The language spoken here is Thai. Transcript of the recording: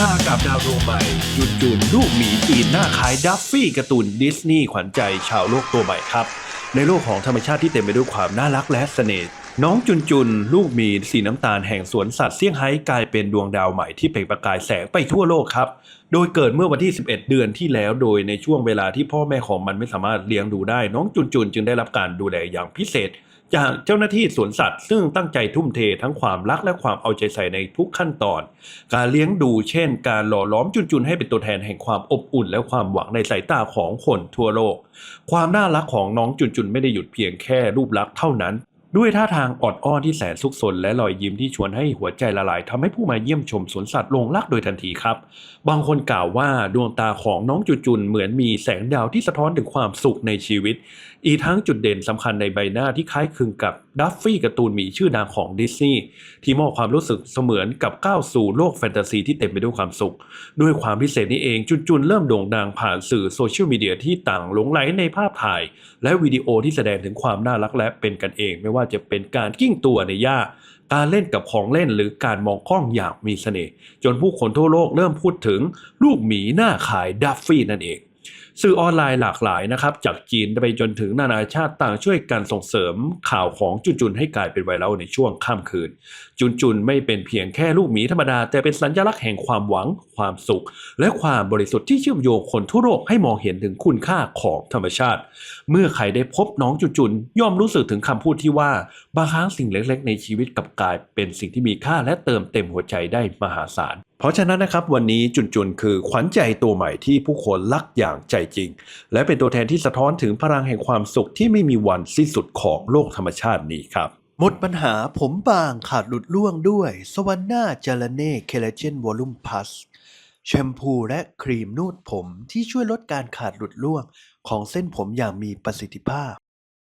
ฮากับดาวดวงใหม่จุนจุนลูกหมีจีนหน้าคล้ายดัฟฟี่การ์ตูนดิสนีย์ขวัญใจชาวโลกตัวใหม่ครับ ในโลกของธรรมชาติที่เต็มไปด้วยความน่ารักและเสน่ห์น้องจุนจุนลูกหมีสีน้ำตาลแห่งสวนสัตว์เซี่ยงไฮ้กลายเป็นดวงดาวใหม่ที่เปล่งประกายแสงไปทั่วโลกครับ โดยเกิดเมื่อวันที่ 11 เดือนที่แล้วโดยในช่วงเวลาที่พ่อแม่ของมันไม่สามารถเลี้ยงดูได้ น้องจุนจุนจึงได้รับการดูแลอย่างพิเศษ จากเจ้าหน้าที่สวนสัตว์ ซึ่งตั้งใจทุ่มเททั้งความรักและความเอาใจใส่ในทุกขั้นตอน การเลี้ยงดูเช่น การหล่อล้อมจุนจุนให้เป็นตัวแทนแห่งความอบอุ่น และความหวังในสายตาของคนทั่วโลก ความน่ารักของน้องจุนจุนไม่ได้หยุดเพียงแค่รูปลักษณ์เท่านั้น ด้วยท่าทางออดอ้อนที่แสนซุกซนและรอยยิ้มที่ชวนให้หัวใจละลายทำให้ผู้มาเยี่ยมชมสวนสัตว์หลงรักโดยทันทีครับ บางคนกล่าวว่าดวงตาของน้องจุจุนเหมือนมีแสงดาวที่สะท้อนถึงความสุขในชีวิต อีกทั้งจุดเด่นสำคัญในใบหน้าที่คล้ายคลึงกับดัฟฟี่การ์ตูนหมีชื่อดังของดิสนีย์ที่มอบความรู้สึกเสมือนกับก้าวสู่โลกแฟนตาซีที่เต็มไปด้วยความสุข ด้วยความพิเศษนี้เองจุนจุนเริ่มโด่งดังผ่านสื่อโซเชียลมีเดียที่ต่างหลงไหลในภาพถ่าย และวิดีโอที่แสดงถึงความน่ารักและเป็นกันเอง ไม่ว่าจะเป็นการกิ้งตัวในหญ้าการเล่นกับของเล่นหรือการมองกล้องอย่างมีเสน่ห์จนผู้คนทั่วโลกเริ่มพูดถึงลูกหมีหน้าขายดัฟฟี่นั่นเอง สื่อออนไลน์หลากหลายนะครับ จากจีนไปจนถึงนานาชาติต่างช่วยกันส่งเสริมข่าวของจุนจุนให้กลายเป็นไวรัลในช่วงค่ำคืน จุนจุนไม่เป็นเพียงแค่ลูกหมีธรรมดา แต่เป็นสัญลักษณ์แห่งความหวัง ความสุข และความบริสุทธิ์ที่เชื่อมโยงคนทั่วโลกให้มองเห็นถึงคุณค่าของธรรมชาติ เมื่อใครได้พบน้องจุนจุนย่อมรู้สึกถึงคำพูดที่ว่าบางครั้งสิ่งเล็ก ๆ ในชีวิตกับกลายเป็นสิ่งที่มีค่าและเติมเต็มหัวใจได้มหาศาล เพราะฉะนั้นนะครับวันนี้จุนจุนคือขวัญใจตัวใหม่ที่ผู้คนรักอย่างใจจริง และเป็นตัวแทนที่สะท้อนถึงพลังแห่งความสุขที่ไม่มีวันสิ้นสุดของโลกธรรมชาตินี้ครับหมดปัญหาผมบางขาดหลุดร่วงด้วย สว a น n าจ a รเน่เคลเจนวอลุ่มพัสแชมพูและครีมนูดผมที่ช่วยลดการขาดหลุดร่วงของเส้นผมอย่างมีประสิทธิภาพ